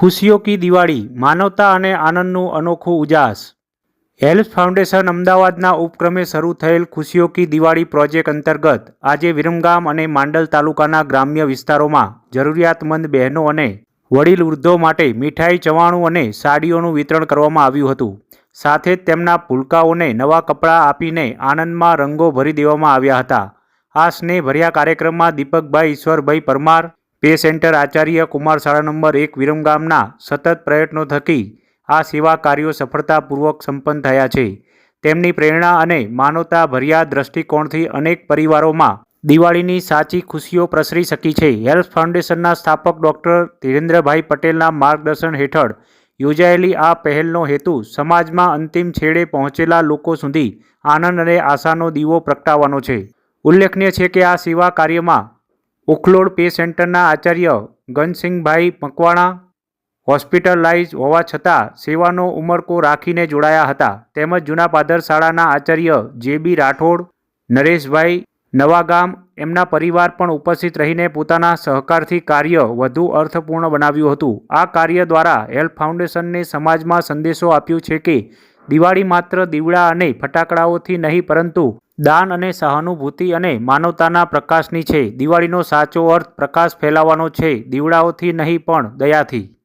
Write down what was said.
ખુશીઓ કી દિવાળી, માનવતા અને આનંદનું અનોખું ઉજાસ. હેલ્પ ફાઉન્ડેશન અમદાવાદના ઉપક્રમે શરૂ થયેલ ખુશીઓ કી દિવાળી પ્રોજેક્ટ અંતર્ગત આજે વિરમગામ અને માંડલ તાલુકાના ગ્રામ્ય વિસ્તારોમાં જરૂરિયાતમંદ બહેનો અને વડીલ વૃદ્ધો માટે મીઠાઈ, ચવાણું અને સાડીઓનું વિતરણ કરવામાં આવ્યું હતું. સાથે જ તેમના ભૂલકાઓને નવા કપડાં આપીને આનંદમાં રંગો ભરી દેવામાં આવ્યા હતા. આ સ્નેહભર્યા કાર્યક્રમમાં દીપકભાઈ, ઈશ્વરભાઈ પરમાર પે સેન્ટર આચાર્ય કુમાર શાળા નંબર એક વિરમગામના સતત પ્રયત્નો થકી આ સેવા કાર્યો સફળતાપૂર્વક સંપન્ન થયા છે. તેમની પ્રેરણા અને માનવતા ભર્યા દ્રષ્ટિકોણથી અનેક પરિવારોમાં દિવાળીની સાચી ખુશીઓ પ્રસરી શકી છે. હેલ્થ ફાઉન્ડેશનના સ્થાપક ડૉક્ટર ધીરેન્દ્રભાઈ પટેલના માર્ગદર્શન હેઠળ યોજાયેલી આ પહેલનો હેતુ સમાજમાં અંતિમ છેડે પહોંચેલા લોકો સુધી આનંદ અને આશાનો દીવો પ્રગટાવવાનો છે. ઉલ્લેખનીય છે કે આ સેવા કાર્યમાં ઉખલોડ પે સેન્ટરના આચાર્ય ગનસિંહભાઈ મકવાણા હોસ્પિટલાઇઝ હોવા છતાં સેવાનો ઉમરકો રાખીને જોડાયા હતા. તેમજ જૂના પાદર શાળાના આચાર્ય જે બી રાઠોડ, નરેશભાઈ નવાગામ એમના પરિવાર પણ ઉપસ્થિત રહીને પોતાના સહકારથી કાર્ય વધુ અર્થપૂર્ણ બનાવ્યું હતું. આ કાર્ય દ્વારા હેલ્પ ફાઉન્ડેશનને સમાજમાં સંદેશો આપ્યો છે કે દિવાળી માત્ર દીવડા અને ફટાકડાઓથી નહીં પરંતુ દાન અને સહાનુભૂતિ અને માનવતાના પ્રકાશની છે. દિવાળીનો સાચો અર્થ પ્રકાશ ફેલાવવાનો છે. દીવડાઓથી નહીં પણ દયાથી.